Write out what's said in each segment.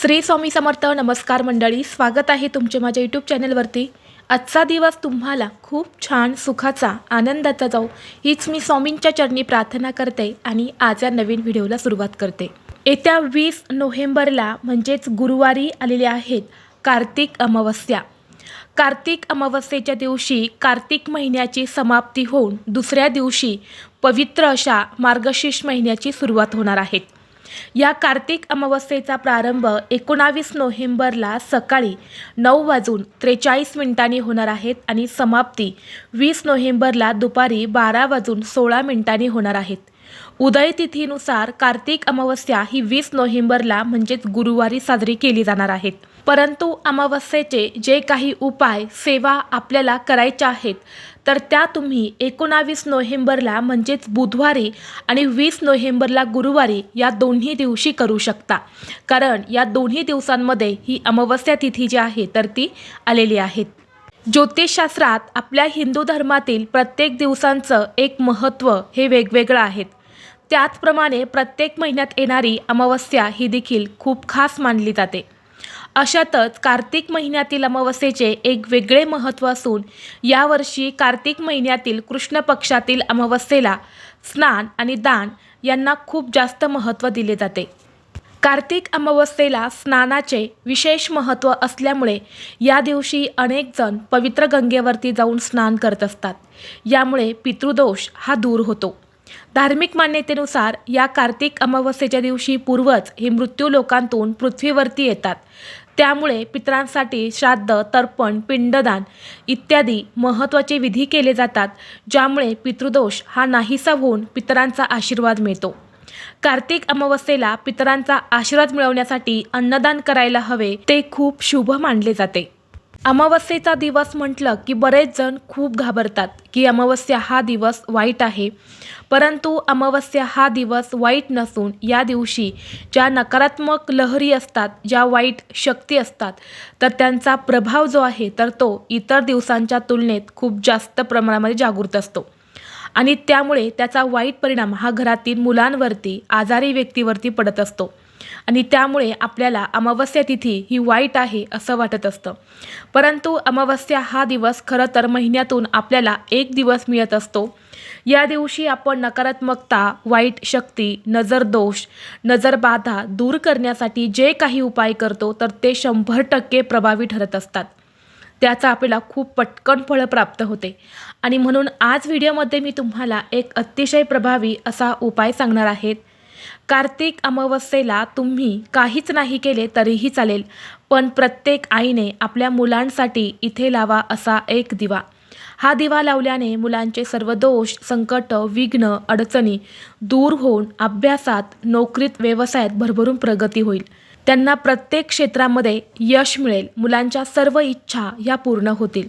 श्री स्वामी समर्थ नमस्कार मंडळी. स्वागत आहे तुमचे माझ्या यूट्यूब चॅनलवरती. आजचा दिवस तुम्हाला खूप छान सुखाचा आनंदाचा जाऊ हीच मी स्वामींच्या चरणी प्रार्थना करते आणि आज या नवीन व्हिडिओला सुरुवात करते. येत्या वीस नोव्हेंबरला म्हणजेच गुरुवारी आलेल्या आहेत कार्तिक अमावस्या. कार्तिक अमावस्येच्या दिवशी कार्तिक महिन्याची समाप्ती होऊन दुसऱ्या दिवशी पवित्र अशा मार्गशीर्ष महिन्याची सुरुवात होणार आहेत या कार्तिक अमावस्येचा प्रारंभ एकोणावीस नोव्हेंबरला सकाळी नऊ वाजून त्रेचाळीस मिनिटांनी होणार आहेत आणि समाप्ती वीस नोव्हेंबरला दुपारी बारा वाजून सोळा मिनिटांनी होणार आहेत उदय तिथीनुसार कार्तिक अमावस्या ही वीस नोव्हेंबरला म्हणजेच गुरुवारी साजरी केली जाणार आहेत परंतु अमावस्येचे जे काही उपाय सेवा आपल्याला करायच्या आहेत तर त्या तुम्ही एकोणावीस नोव्हेंबरला म्हणजेच बुधवारी आणि वीस नोव्हेंबरला गुरुवारी या दोन्ही दिवशी करू शकता. कारण या दोन्ही दिवसांमध्ये ही अमावस्या तिथी जी आहे तर ती आलेली आहेत ज्योतिषशास्त्रात आपल्या हिंदू धर्मातील प्रत्येक दिवसांचं एक महत्त्व हे वेगवेगळं आहेत. त्याचप्रमाणे प्रत्येक महिन्यात येणारी अमावस्या ही देखील खूप खास मानली जाते. अशातच कार्तिक महिन्यातील अमावस्येचे एक वेगळे महत्त्व असून यावर्षी कार्तिक महिन्यातील कृष्ण पक्षातील अमावस्येला स्नान आणि दान यांना खूप जास्त महत्त्व दिले जाते. कार्तिक अमावस्येला स्नानाचे विशेष महत्त्व असल्यामुळे या दिवशी अनेक जण पवित्र गंगेवरती जाऊन स्नान करत असतात. यामुळे पितृदोष हा दूर होतो. धार्मिक मान्यतेनुसार या कार्तिक अमावस्येच्या दिवशी पूर्वज हे मृत्यू लोकांतून पृथ्वीवरती येतात. त्यामुळे पितरांसाठी श्राद्ध तर्पण पिंडदान इत्यादी महत्त्वाचे विधी केले जातात ज्यामुळे पितृदोष हा नाहीसा होऊन पितरांचा आशीर्वाद मिळतो. कार्तिक अमावस्येला पितरांचा आशीर्वाद मिळवण्यासाठी अन्नदान करायला हवे ते खूप शुभ मानले जाते. अमावस्येचा दिवस म्हटलं की बरेच जण खूप घाबरतात की अमावस्या हा दिवस वाईट आहे. परंतु अमावस्या हा दिवस वाईट नसून या दिवशी ज्या नकारात्मक लहरी असतात ज्या वाईट शक्ती असतात तर त्यांचा प्रभाव जो आहे तर तो इतर दिवसांच्या तुलनेत खूप जास्त प्रमाणामध्ये जागृत असतो. आणि त्यामुळे त्याचा वाईट परिणाम हा घरातील मुलांवरती आजारी व्यक्तीवरती पडत असतो. आणि त्यामुळे आपल्याला अमावस्या तिथी ही वाईट आहे असं वाटत असतं. परंतु अमावस्या हा दिवस खरं तर महिन्यातून आपल्याला एक दिवस मिळत असतो. या दिवशी आपण नकारात्मकता वाईट शक्ती नजरदोष नजरबाधा दूर करण्यासाठी जे काही उपाय करतो तर ते शंभर टक्के प्रभावी ठरत असतात. त्याचा आपल्याला खूप पटकन फळं प्राप्त होते. आणि म्हणून आज व्हिडिओमध्ये मी तुम्हाला एक अतिशय प्रभावी असा उपाय सांगणार आहेत कार्तिक अमावस्येला तुम्ही काहीच नाही केले तरीही चालेल पण प्रत्येक आईने आपल्या मुलांसाठी इथे लावा असा एक दिवा. हा दिवा लावल्याने मुलांचे सर्व दोष संकट विघ्न अडचणी दूर होऊन अभ्यासात नोकरीत व्यवसायात भरभरून प्रगती होईल. त्यांना प्रत्येक क्षेत्रामध्ये यश मिळेल. मुलांच्या सर्व इच्छा ह्या पूर्ण होतील.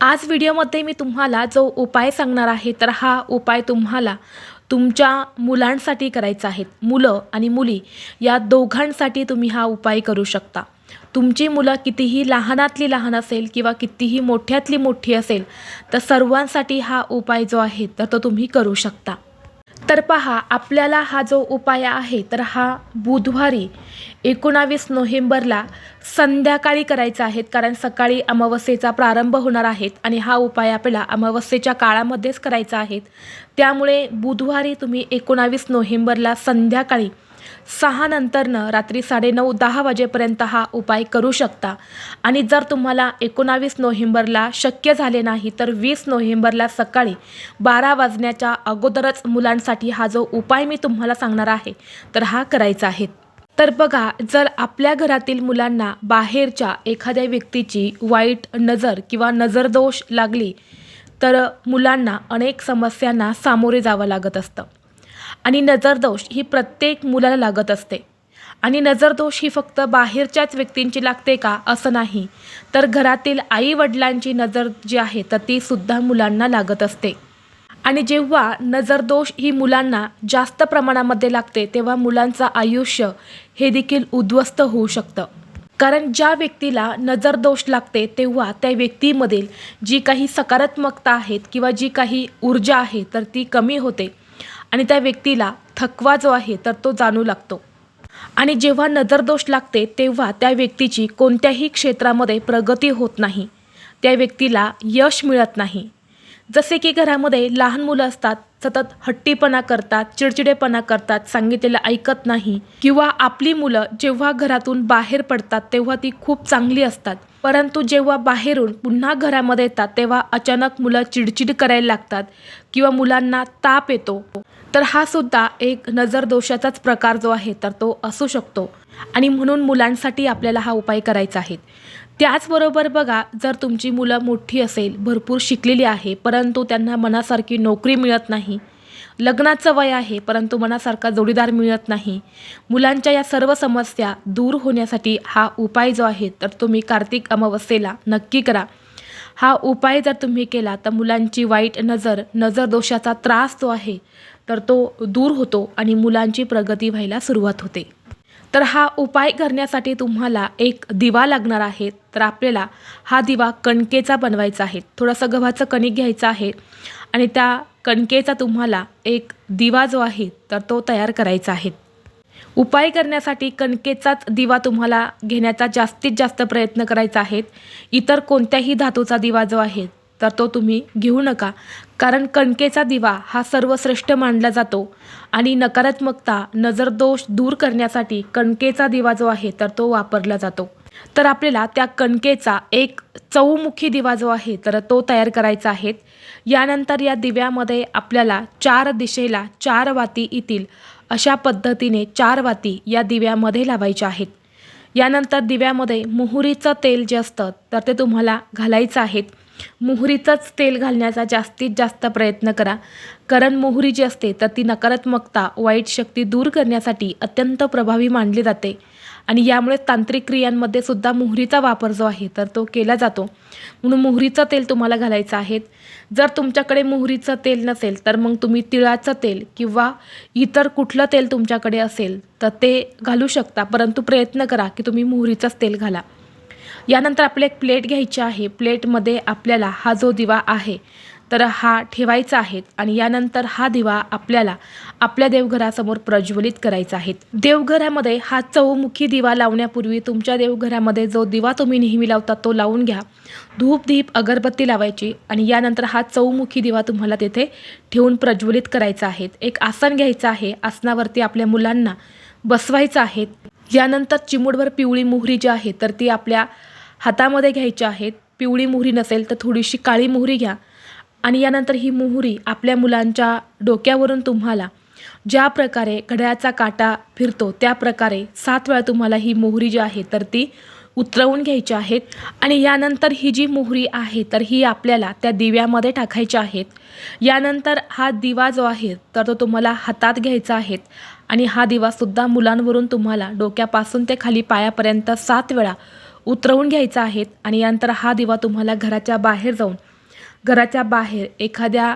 आज व्हिडिओमध्ये मी तुम्हाला जो उपाय सांगणार आहे तर हा उपाय तुम्हाला तुमच्या मुलांसाठी करायचा आहे. मुलं आणि मुली या दोघांसाठी तुम्ही हा उपाय करू शकता. तुमची मुलं कितीही लहानातली लहान असेल किंवा कितीही मोठ्यातली मोठी असेल तर सर्वांसाठी हा उपाय जो आहे तर तो तुम्ही करू शकता. तर पहा आपल्याला हा जो उपाय आहे तर हा बुधवारी एकोणावीस नोव्हेंबरला संध्याकाळी करायचा आहे कारण सकाळी अमावस्येचा प्रारंभ होणार आहेत आणि हा उपाय आपल्याला अमावस्येच्या काळामध्येच करायचा आहे. त्यामुळे बुधवारी तुम्ही एकोणावीस नोव्हेंबरला संध्याकाळी सहा नंतरनं रात्री साडेनऊ दहा वाजेपर्यंत हा उपाय करू शकता. आणि जर तुम्हाला एकोणावीस नोव्हेंबरला शक्य झाले नाही तर वीस नोव्हेंबरला सकाळी बारा वाजण्याच्या अगोदरच मुलांसाठी हा जो उपाय मी तुम्हाला सांगणार आहे तर हा करायचा आहे. तर बघा जर आपल्या घरातील मुलांना बाहेरच्या एखाद्या व्यक्तीची वाईट नजर किंवा नजरदोष लागली तर मुलांना अनेक समस्यांना सामोरे जावं लागत असतं. आणि नजरदोष ही प्रत्येक मुलाला लागत असते. आणि नजरदोष ही फक्त बाहेरच्याच व्यक्तींची लागते का? असं नाही. तर घरातील आई वडिलांची नजर जी आहे तर ती सुद्धा मुलांना लागत असते. आणि जेव्हा नजरदोष ही मुलांना जास्त प्रमाणामध्ये लागते तेव्हा मुलांचं आयुष्य हे देखील उद्ध्वस्त होऊ शकतं. कारण ज्या व्यक्तीला नजरदोष लागते तेव्हा त्या व्यक्तीमधील जी काही सकारात्मकता आहेत किंवा जी काही ऊर्जा आहे तर ती कमी होते. आणि त्या व्यक्तीला थकवा जो आहे तर तो जाणू लागतो. आणि जेव्हा नजरदोष लागते तेव्हा त्या व्यक्तीची कोणत्याही क्षेत्रामध्ये प्रगती होत नाही. त्या व्यक्तीला यश मिळत नाही. जसे की घरामध्ये लहान मुलं असतात सतत हट्टीपणा करतात चिडचिडेपणा करतात सांगितलेलं ऐकत नाही किंवा आपली मुलं जेव्हा घरातून बाहेर पडतात तेव्हा ती खूप चांगली असतात. परंतु जेव्हा बाहेरून पुन्हा घरामध्ये येतात तेव्हा अचानक मुलं चिडचिड करायला लागतात किंवा मुलांना ताप येतो. तर हा सुद्धा एक नजर दोषाचाच प्रकार जो आहे तर तो असू शकतो. आणि म्हणून मुलांसाठी आपल्याला हा उपाय करायचा आहे. त्याचबरोबर बघा जर तुमची मुलं मोठी असेल भरपूर शिकलेली आहे परंतु त्यांना मनासारखी नोकरी मिळत नाही लग्नाचं वय आहे परंतु मनासारखा जोडीदार मिळत नाही मुलांच्या या सर्व समस्या दूर होण्यासाठी हा उपाय जो आहे तर तुम्ही कार्तिक अमावस्येला नक्की करा. हा उपाय जर तुम्ही केला तर मुलांची वाईट नजर नजर दोषाचा त्रास जो आहे तर तो दूर होतो आणि मुलांची प्रगती व्हायला सुरुवात होते. तर हा उपाय करण्यासाठी तुम्हाला एक दिवा लागणार आहे तर आपल्याला हा दिवा कणकेचा बनवायचा आहे. थोडंसं गव्हाचं कणिक घ्यायचं आहे आणि त्या कणकेचा तुम्हाला एक दिवा जो आहे तर तो तयार करायचा आहे. उपाय करण्यासाठी कणकेचाच दिवा तुम्हाला घेण्याचा जास्तीत जास्त प्रयत्न करायचा आहे. इतर कोणत्याही धातूचा दिवा जो आहे तर तो तुम्ही घेऊ नका. कारण कणकेचा दिवा हा सर्वश्रेष्ठ मानला जातो. आणि नकारात्मकता नजरदोष दूर करण्यासाठी कणकेचा दिवा जो आहे तर तो वापरला जातो. तर आपल्याला त्या कणकेचा एक चौमुखी दिवा जो आहे तर तो तयार करायचा आहे. यानंतर या दिव्यामध्ये आपल्याला चार दिशेला चार वाती येतील. अशा पद्धतीने चार वाती या दिव्यामध्ये लावायच्या आहेत. यानंतर दिव्यामध्ये मोहरीचं तेल जे असतं तर ते तुम्हाला घालायचं आहेत मोहरीचंच तेल घालण्याचा जास्तीत जास्त प्रयत्न करा. कारण मोहरी जी असते तर ती नकारात्मकता वाईट शक्ती दूर करण्यासाठी अत्यंत प्रभावी मानली जाते. आणि यामुळे तांत्रिक क्रियांमध्ये सुद्धा मोहरीचा वापर जो आहे तर तो केला जातो. म्हणून मोहरीचं तेल तुम्हाला घालायचं आहे. जर तुमच्याकडे मोहरीचं तेल नसेल तर मग तुम्ही तिळाचं तेल किंवा इतर कुठलं तेल तुमच्याकडे असेल तर ते घालू शकता. परंतु प्रयत्न करा की तुम्ही मोहरीचंच तेल घाला. यानंतर आपले एक प्लेट घ्यायची आहे. प्लेटमध्ये आपल्याला हा जो दिवा आहे तर हा ठेवायचा आहे आणि यानंतर हा दिवा आपल्याला आपल्या देवघरासमोर प्रज्वलित करायचा आहे. देवघरामध्ये हा चौमुखी दिवा लावण्यापूर्वी तुमच्या देवघरामध्ये जो दिवा तुम्ही नेहमी लावता तो लावून घ्या. धूप दीप अगरबत्ती लावायची आणि यानंतर हा चौमुखी दिवा तुम्हाला तेथे ठेवून प्रज्वलित करायचा आहे. एक आसन घ्यायचं आहे. आसनावरती आपल्या मुलांना बसवायचं आहे. यानंतर चिमूडभर पिवळी मोहरी जी आहे तर ती आपल्या हातामध्ये घ्यायच्या आहेत पिवळी मोहरी नसेल तर थोडीशी काळी मोहरी घ्या. आणि यानंतर ही मोहरी आपल्या मुलांच्या डोक्यावरून तुम्हाला ज्या प्रकारे घड्याळाचा काटा फिरतो त्या प्रकारे सात वेळा तुम्हाला ही मोहरी जी आहे तर ती उतरवून घ्यायची आहेत. आणि यानंतर ही जी मोहरी आहे तर ही आपल्याला त्या दिव्यामध्ये टाकायची आहेत. यानंतर हा दिवा जो आहे तर तो तुम्हाला हातात घ्यायचा आहे. आणि हा दिवासुद्धा मुलांवरून तुम्हाला डोक्यापासून ते खाली पायापर्यंत सात वेळा उतरवून घ्यायचा आहेत आणि यानंतर हा दिवा तुम्हाला घराच्या बाहेर जाऊन घराच्या बाहेर एखाद्या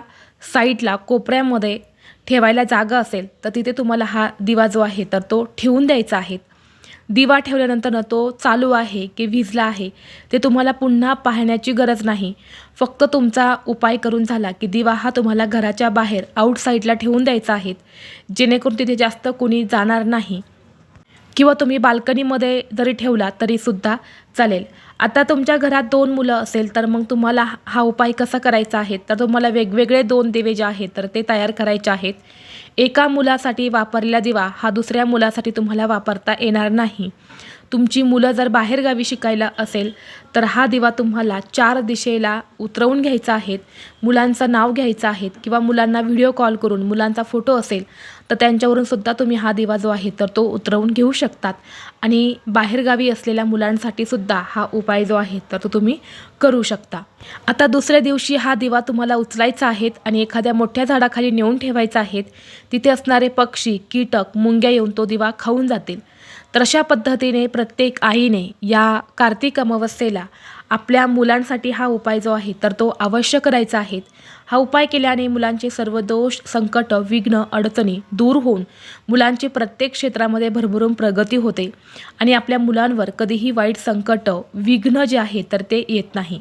साईडला कोपऱ्यामध्ये ठेवायला जागा असेल तर तिथे तुम्हाला हा दिवा जो आहे तर तो ठेवून द्यायचा आहे. दिवा ठेवल्यानंतर न तो चालू आहे की विजला आहे ते तुम्हाला पुन्हा पाहण्याची गरज नाही. फक्त तुमचा उपाय करून झाला की दिवा हा तुम्हाला घराच्या बाहेर आउटसाईडला ठेवून द्यायचा आहे जेणेकरून तिथे जास्त कुणी जाणार नाही. किंवा तुम्ही बाल्कनीमध्ये जरी ठेवला तरीसुद्धा चालेल. आता तुमच्या घरात दोन मुलं असेल तर मग तुम्हाला हा उपाय कसा करायचा आहे? तर तुम्हाला वेगवेगळे दोन दिवे जे आहेत तर ते तयार करायचे आहेत. एका मुलासाठी वापरलेला दिवा हा दुसऱ्या मुलासाठी तुम्हाला वापरता येणार नाही. तुमची मुलं जर बाहेरगावी शिकायला असेल तर हा दिवा तुम्हाला चार दिशेला उतरवून घ्यायचा आहेत मुलांचं नाव घ्यायचं आहेत किंवा मुलांना व्हिडिओ कॉल करून मुलांचा फोटो असेल तर त्यांच्यावरून सुद्धा तुम्ही हा दिवा जो आहे तर तो उतरवून घेऊ शकतात. आणि बाहेरगावी असलेल्या मुलांसाठी सुद्धा हा उपाय जो आहे तर तो तुम्ही करू शकता. आता दुसऱ्या दिवशी हा दिवा तुम्हाला उचलायचा आहे आणि एखाद्या मोठ्या झाडाखाली नेऊन ठेवायचा आहेत तिथे असणारे पक्षी कीटक मुंग्या येऊन तो दिवा खाऊन जातील. तर अशा पद्धतीने प्रत्येक आईने या कार्तिक अमावस्येला आपल्या मुलांसाठी हा उपाय जो आहे तर तो अवश्य करायचा आहे. हा उपाय केल्याने मुलांचे सर्व दोष संकट विघ्न अडचणी दूर होऊन मुलांची प्रत्येक क्षेत्रामध्ये भरभरून प्रगती होते आणि आपल्या मुलांवर कधीही वाईट संकट विघ्न जे आहे तर ते येत नाही.